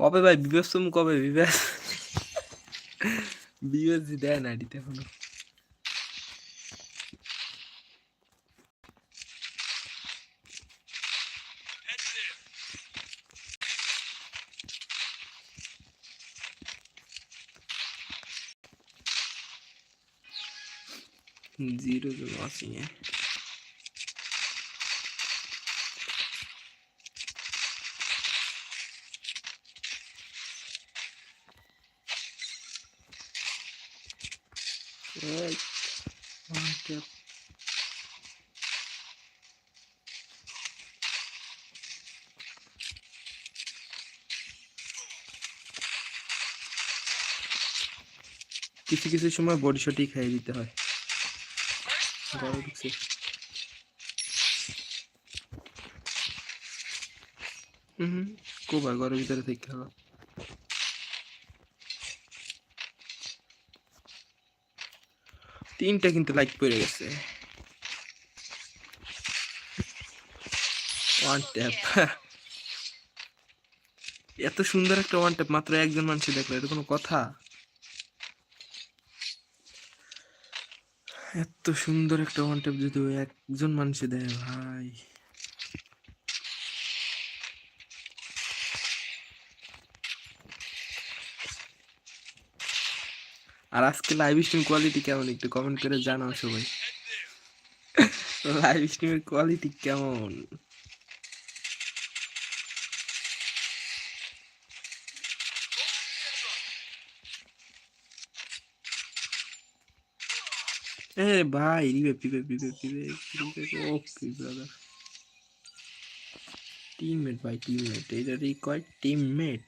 কবে ভাই বিবেশ তুমি কবে বিবেশ বিবেশ দেয় না আইডিতে এখনো जीरो जो लॉसिंग है Right. Step. কিছু কিছু সময় বডি শটই খাইয়ে দিতে হয়। ঘরে ঢুকছে হুম ঘরের ভিতরে থেকে খাওয়া তিনটা কিন্তু লাইক পড়ে গেছে। ওয়ান এত সুন্দর একটা ওয়ান ট্যাপ মাত্র একজন মানুষ দেখল, এটা কোনো কথা? এত সুন্দর একটা ওয়ান ট্যাপ যদি একজন মানুষে দেয়, ভাই। আর আজকে লাইভ স্ট্রিম কোয়ালিটি কেমন একটু কমেন্ট করে জানাও সবাই। লাইভ স্ট্রিমের কোয়ালিটি কেমন? এ ভাই রিবে পিবে পিবে পিবে পিবে ওকে ব্রাদার টিমমেট ভাই টিমমেট এটারই কয় টিমমেট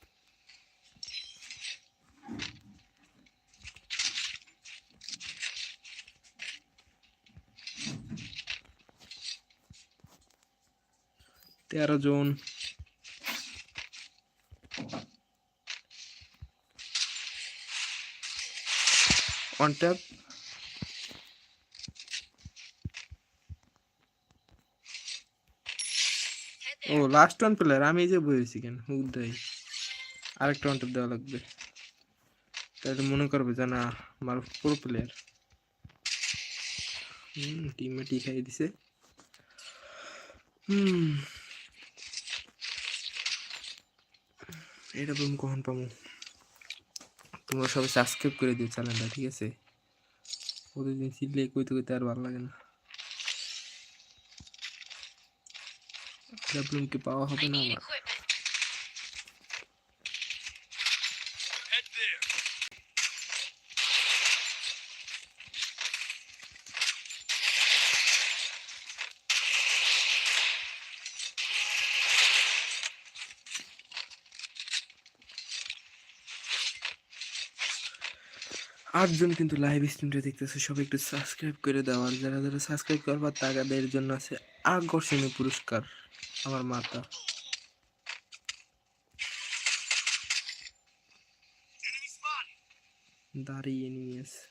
তেরো জন ট্যাপ ও লাস্ট ওয়ান প্লেয়ার আমি এই যে বলেছি কেন? হুক দেয় আরেকটা ওয়ান ট্যাপ দেওয়া লাগবে। তাহলে মনে করবে যে না, আমার পুরো প্লেয়ার হুম টিমমেটই খাইয়ে দিছে। হুম। এটা তুমি কখন পাবো? তোমরা সবাই সাবস্ক্রাইব করে দিও চ্যানেলটা ঠিক আছে? প্রতিদিন শিখলে কইতে কইতে আর ভালো লাগে না। ডাবলুমকে পাওয়া হবে না আমার? আটজন কিন্তু লাইভ স্ট্রিমটা দেখতেছে, সবাই একটু সাবস্ক্রাইব করে দাও। আর যারা যারা সাবস্ক্রাইব করবার তাদের জন্য আছে আকর্ষণীয় পুরস্কার, আমার মাতা। দাঁড়িয়ে নিয়ে আছে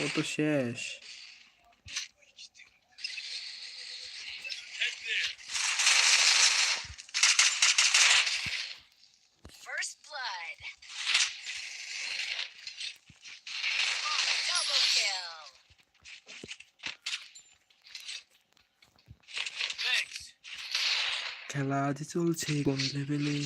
ও তো শেষ। খেলা আজ চলছে কোন লেভেলে?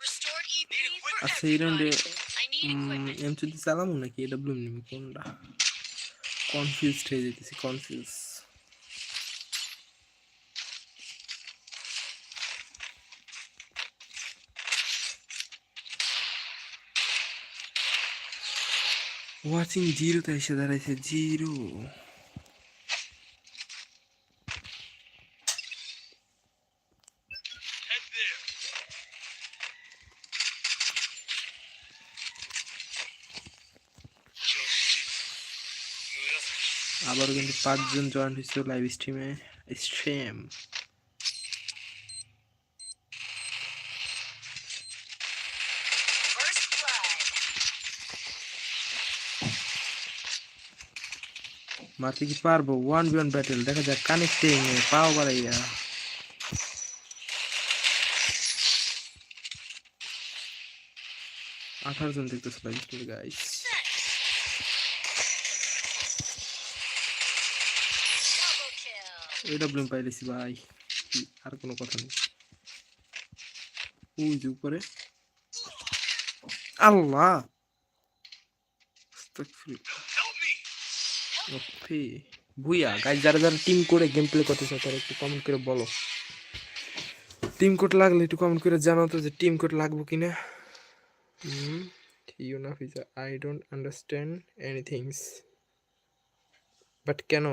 For আচ্ছা এই রাউন্ডে এম যদি চালামো নাকি এডাব্লিউ নিবি? কোনটা? কনফিউজড হয়ে যেতেছি কনফিউজ ওয়াচিং জিরোতে এসে দাঁড়াইছে জিরো আবারও কিন্তু পাঁচজন জয়েন হয়েছে লাইভ স্ট্রিমে স্ট্রিম মারতে কি পারব? ওয়ান বি ওয়ান ব্যাটেল দেখা যাক কানেক্টিং পাও বাড়াইয়া। আঠারো জন দেখতেছে স্ট্রিমে গাইস পাইলেছি ভাই আর কোনো কথা নেই। ওই যে উপরে। আল্লাহ! ওফে ভুইয়া গাইজ যারা যারা টিম করে গেম প্লে করতে চায় তারা একটু কমেন্ট করে বলো। টিম কোড লাগলে একটু কমেন্ট করে জানাও তো যে টিম কোড লাগবো কিনা। না ফিজা I don't understand anythings but কেন?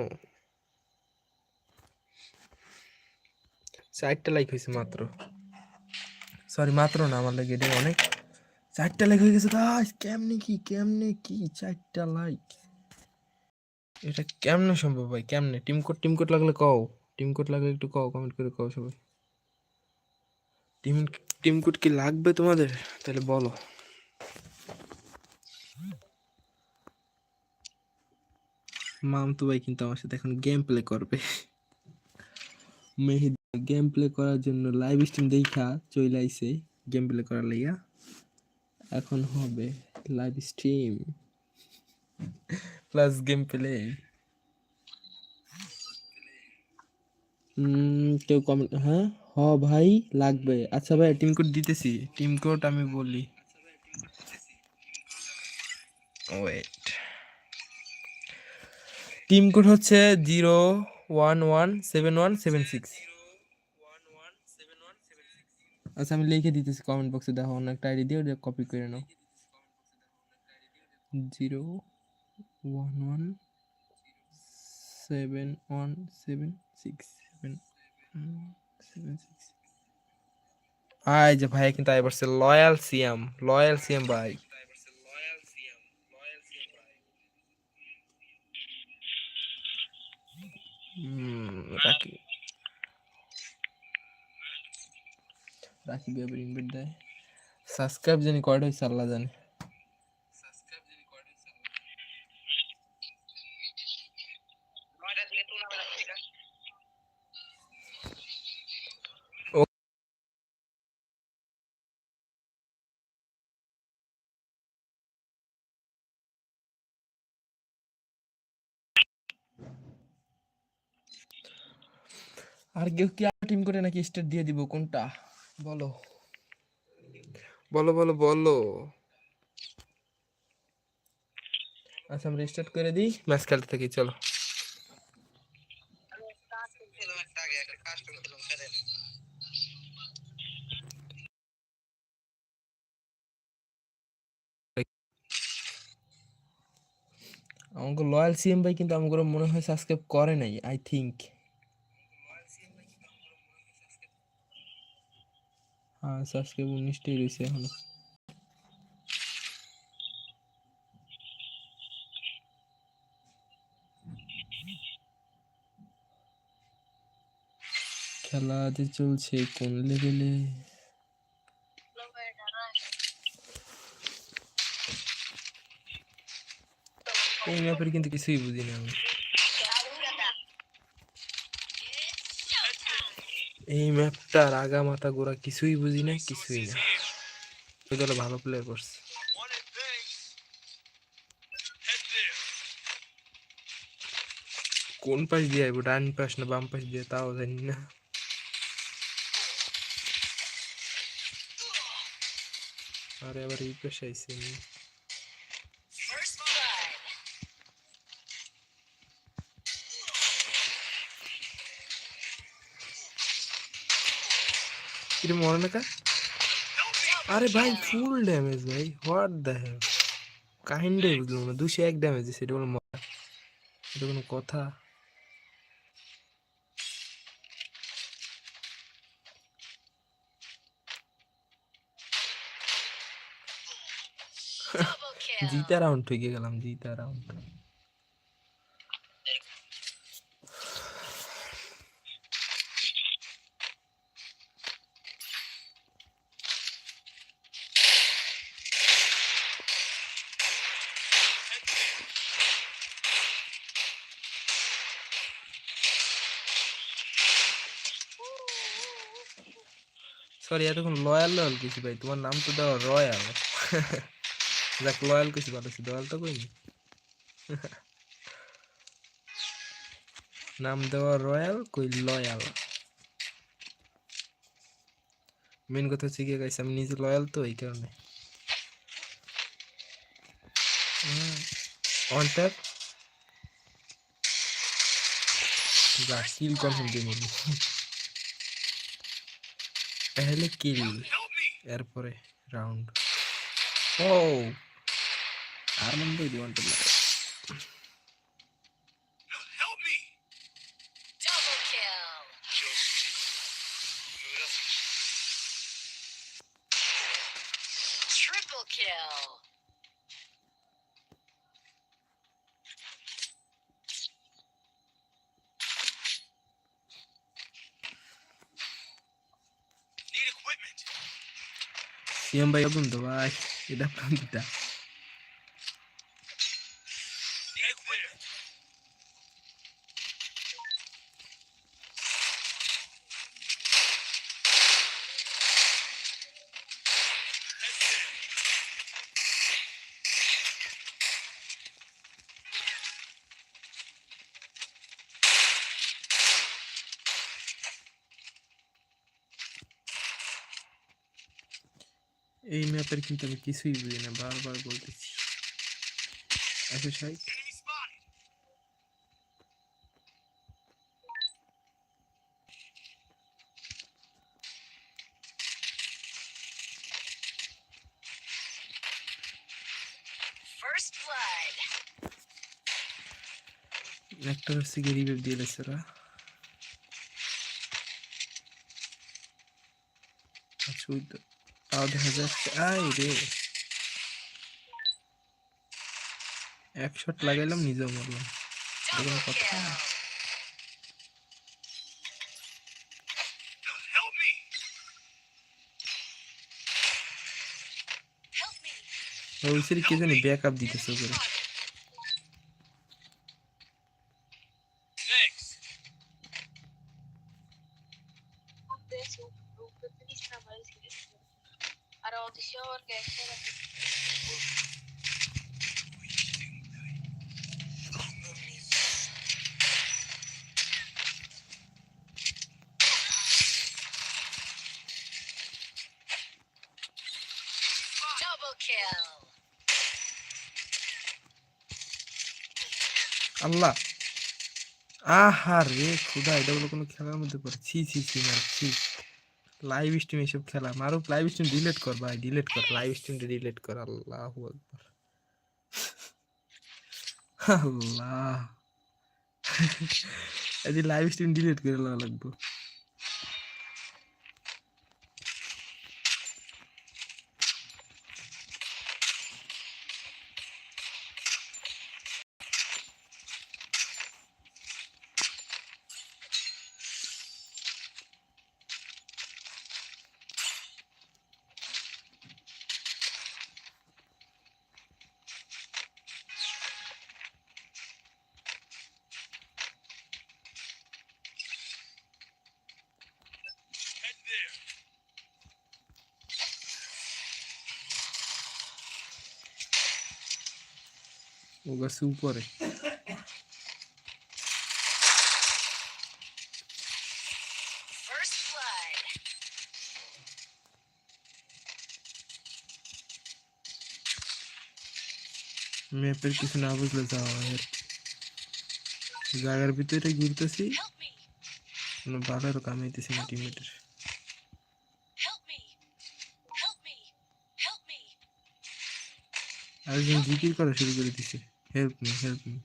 চারটা লাইক হয়েছে মাত্র। সরি মাত্র না আমার লাগে এটা অনেক। চারটা লাইক হয়ে গেছে গাইস কেমনে কি কেমনে কি চারটা লাইক এটা কেমনে সম্ভব ভাই? কেমনে? টিম কোড টিম কোড লাগলে কও। টিম কোড লাগলে একটু কও কমেন্ট করে কও সবাই। টিম টিম কোড কি লাগবে তোমাদের? তাহলে বলো। মামতু ভাই কিন্তু আমার সাথে এখন গেম প্লে করবে। মেহেদি গেম প্লে করার জন্য লাইভ স্ট্রিম দেখা চলে আইছে গেম প্লে করার লাইয়া এখন হবে লাইভ স্ট্রিম গেম প্লে কেউ কমেন্ট হ্যাঁ? হ ভাই লাগবে। আচ্ছা ভাই টিম কোড দিতেছি। টিম কোড আমি বলি। ওয়েট টিম কোড হচ্ছে zero one one seven one seven six. আচ্ছা আমি লিখে দিতেছি কমেন্ট বক্সে দেখো অন্য একটা আইডি দিয়ে কপি করে নাও। Zero one one seven one seven six seven seven six আয় যে ভাই কিন্তু আই বলছে লয়াল সিএম লয়াল সিএম ভাই। রাখি। রাখি বেবার ইনভাইট দেয়। সাবস্ক্রাইব জানি কয়টা হয়েছে আল্লাহ জানে। আর কেউ কি আর টিম করে নাকি স্টেট দিয়ে দিব? কোনটা? বলো। বলো বলো বলো। আচ্ছা আমরা স্টার্ট করে দিই। ম্যাচ খেলতে থাকি চলো। আমাকে লয়াল সিএম ভাই কিন্তু আমাকে মনে হয় সাবস্ক্রাইব করে নাই আই থিঙ্ক হ্যাঁ সাবস্ক্রাইব উনিশটাই রয়েছে এখনও। খেলা যে চলছে কোন লেভেলে এই ম্যাপের কিন্তু কিছুই বুঝি না আমি। এই ম্যাপটার আগা মাথা গোড়া কিছুই বুঝি না কিছুই না। ওই দলে ভালো প্লেয়ার করছে। কোন পাশ দিয়ে আইবো, ডান পাশ না বাম পাশ দিয়ে, তাও জানি না। আরে আবার এই পাশে আইসি কিরে মরে না আরে ভাই ফুল ড্যামেজ ভাই হোয়াট দ্য হেল কাহিনীটাই বুঝলাম না দুশো এক ড্যামেজ এটা কোনো মজা এটা কোনো কথা। জিতা রাউন্ড ঠকে গেলাম জিতা রাউন্ড সরি এতক্ষণ লয়াল লয়াল কিছু ভাই, তোমার নাম তো দেওয়া রয়্যাল যাক লয়াল কিছু ভালো ছিল দয়াল তো কইনি নাম দেওয়া রয়্যাল কই লয়াল মেন কথা হচ্ছে গিয়ে গাইছে আমি নিজে লয়াল তো, এই কারণে। অন যা কিল কনফার্ম দিয়ে তাহলে কিল এরপরে রাউন্ড ও আর মনে হয় সিএম ভাই বলুন তো ভাই এটা ম্যাপের কিন্তু আমি কিছুই বুঝি না বারবার বলতেছি। একশো ষাট। একটা হচ্ছে গিয়ে রিভাইভ দিয়ে দিচ্ছে ওরা। আচ্ছা তাও দেখা যাচ্ছে আই রে। এক শট লাগাইলাম নিজেও মরলাম। এরকম কথা. ওই সিরি কে জানি ব্যাক আপ দিতেছে ওপরে আল্লাহ। আহা রে খুদা, এটা বলে কোনো খেলার মধ্যে পড়ে। ছি ছি ছি মার ছি। লাইভ স্ট্রিম এসব খেলা মারুক লাইভ স্ট্রিম ডিলিট কর ভাই ডিলিট কর লাইভ স্ট্রিমটা ডিলিট কর, আল্লাহ আকবার। আল্লাহ। এই লাইভ স্ট্রিম ডিলিট করে লাগবো। ও গাছে উপরে। ম্যাপের কিছু না বুঝলে যাওয়া আর জায়গার ভিতরে ঘুরতেছি. কোনো বাধার কামাইতেছি না টিমেটের. আরেকজন জিকির করা শুরু করে দিছে। হেল্প মি হেল্প মি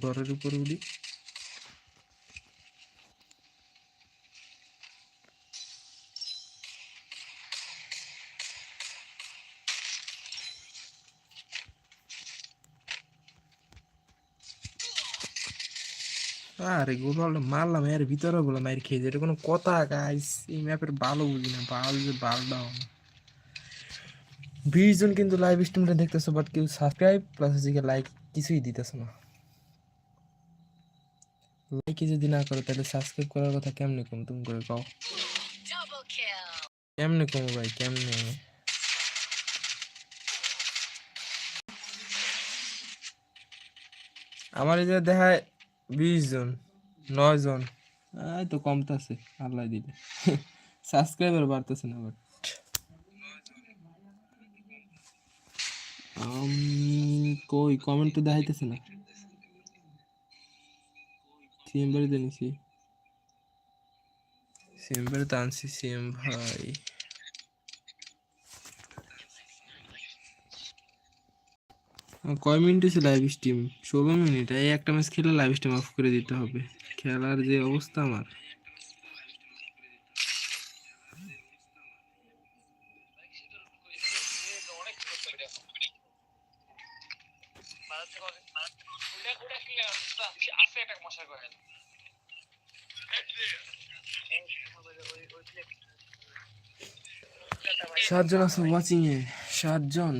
ঘরের উপর উড়ি আরে গোলাল মারলাম এর ভিতরে বলে মার খেয়েছে এটা কোনো কথা গাইস এই ম্যাপের ভালো বুঝি না বাল যে না বিশ জন কিন্তু লাইভ স্ট্রিমটা দেখতেছো বাট কেউ সাবস্ক্রাইব প্লাস হচ্ছে লাইক কিছুই দিতেছো না। লাইকই যদি না করো তাহলে সাবস্ক্রাইব করার কথা কেমনে কম তুমি করে কও? কেমনে কম ভাই কেমনে? আমার এই যে দেখায় বিশ জন। নয় জন। এই তো কমতেছে আল্লাহ দিলে সাবস্ক্রাইবার বাড়তেছে না বাট কই কমেন্ট তো দেখাইতেছে না। সিএমবারে জানিছি সিএমবারে তো আনছি সিএম ভাই। কয় মিনিট হচ্ছে লাইভ স্ট্রিম ষোলো মিনিট। এই একটা ম্যাচ খেলে লাইভ স্ট্রিম অফ করে দিতে হবে। খেলার যে অবস্থা আমার। সাতজন আছে ওয়াচিং এ। সাতজন।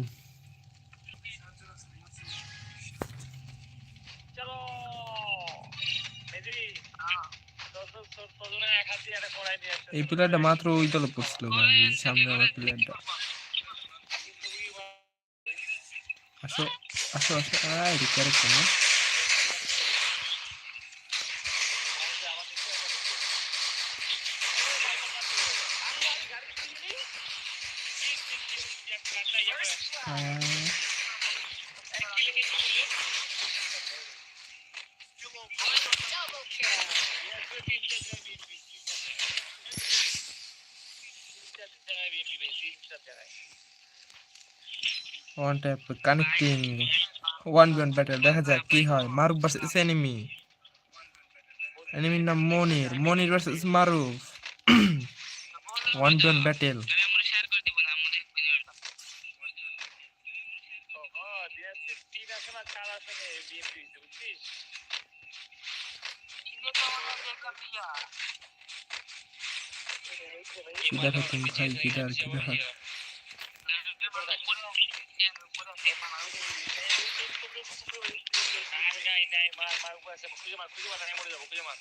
এই প্লেয়ারটা মাত্র ওই দলে পড়ছিল যে সামনে আমার প্লেয়ারটা। আসো আসো আসো আয় রে character one tap connecting one v one battle দেখা যাক কি হয়। মারুফ ভার্সেস এনিমি এনিমির নাম Monir Monir versus Maruf one v one battle দেখো তুমি ভাই? কি আর কি দেখো নাই নাই মার মার উপর আছে খুঁজে মার খুঁজে মার নাই মরে যাব খুঁজে মার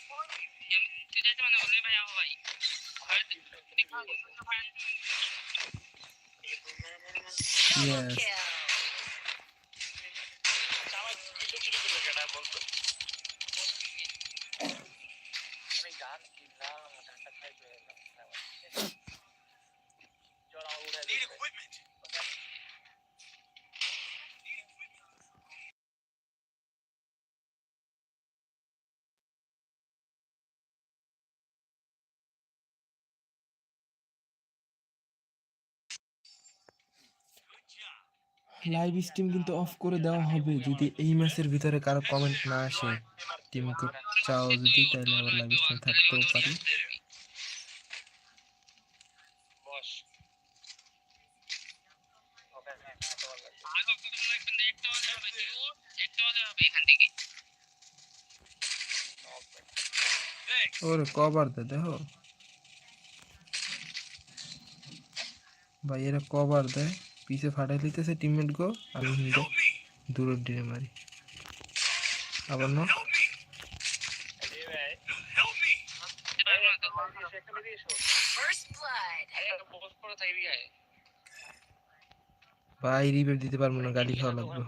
Double Yes. kill. আমার লাইভ স্ট্রিম কিন্তু অফ করে দেওয়া হবে। যদি এই ম্যাচের ভিতরে কারও কমেন্ট না আসে টিম চাও যদি, তাহলে আবার লাইভ স্ট্রিম থাকতেও পারি। ওরে কবার দে, দেখো। ভাই, এরা কবার দেয়। পিছে ফাটাই লিতেছে টিমমেট গো আমি হিন্দে দূরের ডিরে মারি। আবার না ভাই রিভেভ দিতে পারব না গালি খাওয়া লাগবে।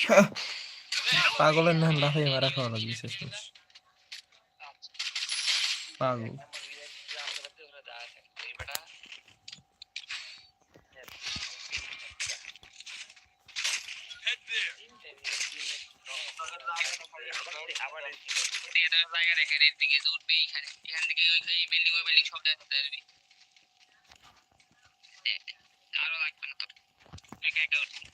Kill. পাগলের নাম লাফাই মারা খাওয়া লাগবে শেষ মেশ পাগল। জায়গা রেখে এর দিকে এইখানে এখান থেকে ওই বিল্ডিং ওই বিল্ডিং সব দেখতে পারবি দেখ, আরও লাগবে না তোর একা একা উঠবি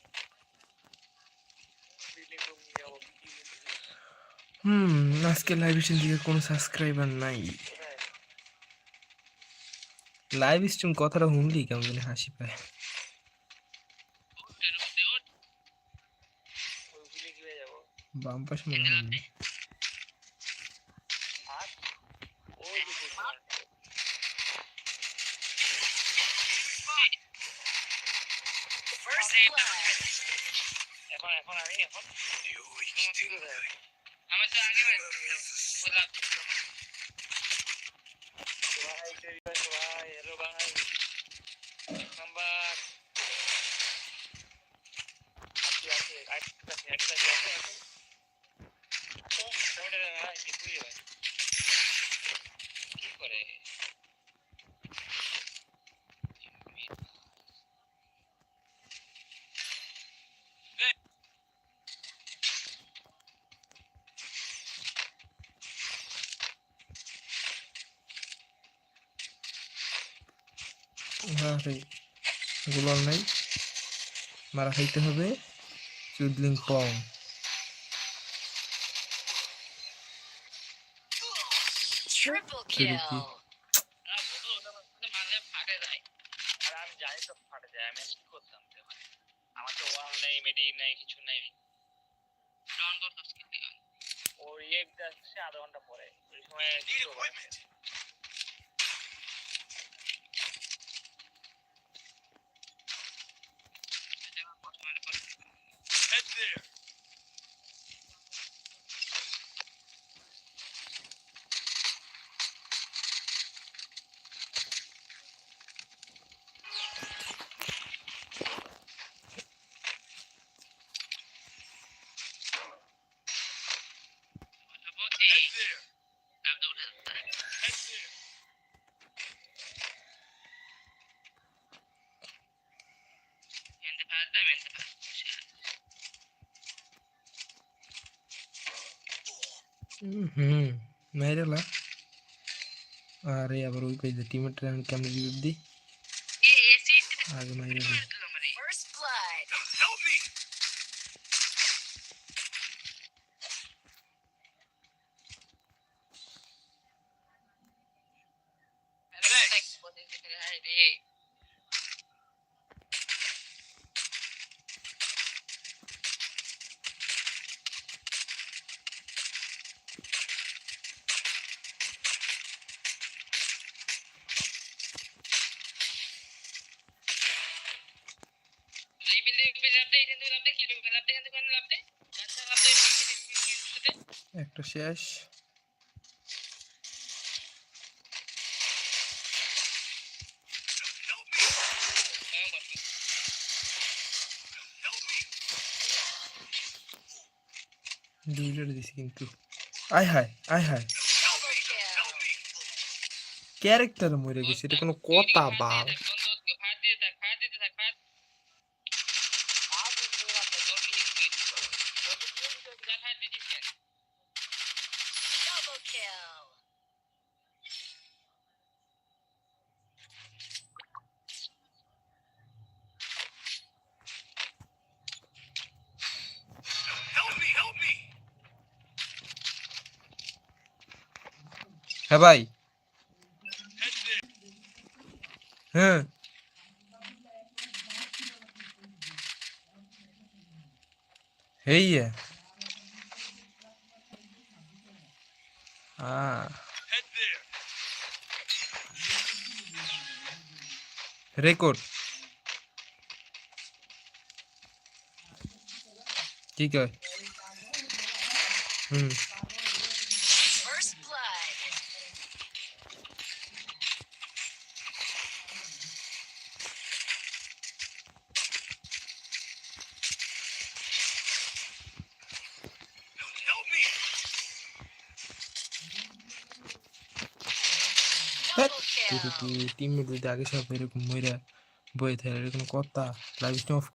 হুম আজকে লাইভ স্ট্রিম থেকে কোনো সাবস্ক্রাইবার নাই লাইভ স্ট্রিম কথাটা হুমলি কেমন জানি হাসি পায় বাম পাশে মনে হয় লাভ নেই। আর ওই দিকে তোমার First blood. এখন এখন আমি এখন আমি তো আগে বললাম ভাই তৈরি হয়েছে ভাই হ্যালো ভাই নাম্বার আছে আছে আছে আছে আছে আছে আছে ওটা না আরে গুলাল নাই। মারা খাইতে হবে। চুদলিং পং Triple Triple kill. ওর ইয়ে আধা ঘণ্টা পরে ওই সময় কিছু হবে না। হুম মেরেলা আরে আবার ওই পেজে টিমের ট্রেন কেমন রিভিউ দি আগে মাইরে শেষ দুইটার দিছি কিন্তু আয় হায় আয় হায়. ক্যারেক্টার মরে গেছে এটা কোনো কথা বাল Double kill. হ্যাঁ ভাই হ্যাঁ হেই Ah. রেকর্ড কি কয় হুম First তুই kill. টিমমেট যদি আগে সব এরকম মইরা বয়ে থাকে এরকম কথা লাইভ স্ট্রিম